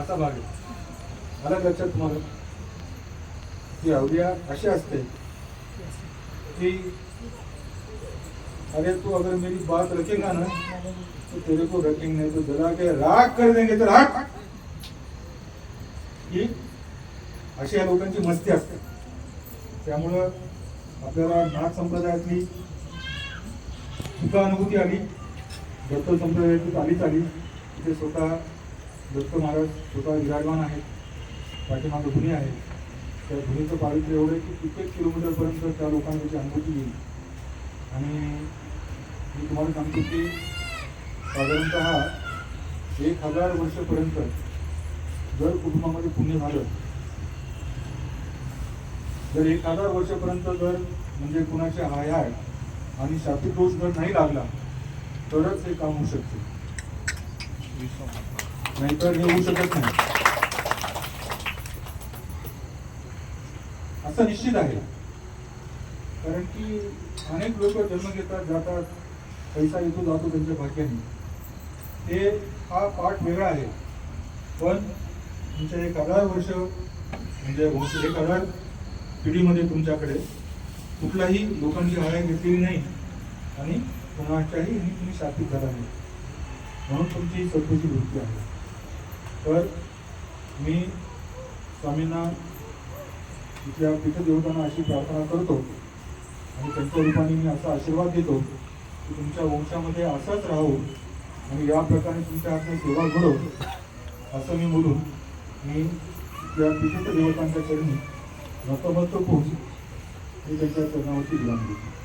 असा भाग आहे आलं लक्षात तुम्हाला ती अवलिया अशी असते की अरे तू अगर मेरी बात रखेगा ना तो तेरे को रखेंगे नहीं तो जरा के राग कर देंगे तर राग. ही अशी या लोकांची मस्ती असते. त्यामुळं आपल्याला नाथ संप्रदायातली सुद्धा अनुभूती आली दत्त संप्रदायातली आलीच आली तिथे स्वतः दत्त महाराज स्वतः विराजमान आहेत पाठीमागे धुनी आहे त्या धुनीचं पावित्र्य एवढं की कित्येक किलोमीटरपर्यंत त्या लोकांना त्याची अनुभूती येईल. आणि मी तुम्हाला सांगतो की साधारणत एक हजार वर्षपर्यंत जर कुटुंबामध्ये पुण्य झालं जर एक हजार वर्षापर्यंत जर म्हणजे कुणाचे हाय हाय आणि शापित दोष जर नाही लागला तरच हे काम होऊ शकते. नाहीतर हे होऊ शकत नाही असं निश्चित आहे. कारण की अनेक लोक जन्म घेतात जातात पैसा येतो जातो त्यांच्या भाग्याने ते हा पाठ वेगळा आहे. पण तुमच्या एक हजार वर्ष म्हणजे एक हजार पिढीमध्ये तुमच्याकडे. कुठलाही लोकांची हाया घेतलेली नाही. आणि कोणाच्याही तुम्ही शापित झाला नाही म्हणून तुमची चौकशी वृत्ती आहे. तर मी स्वामींना तिथल्या पीठदेवतांना अशी प्रार्थना करतो आणि त्यांच्या रूपाने मी असा आशीर्वाद देतो की तुमच्या वंशामध्ये असंच राहू आणि या प्रकारे तुमच्या हातने सेवा घडो असं मी बोलून मी इथल्या पीठदेवतांच्या चरणी नतमस्तक होऊन मी त्यांच्या चरणावरती विराम देतो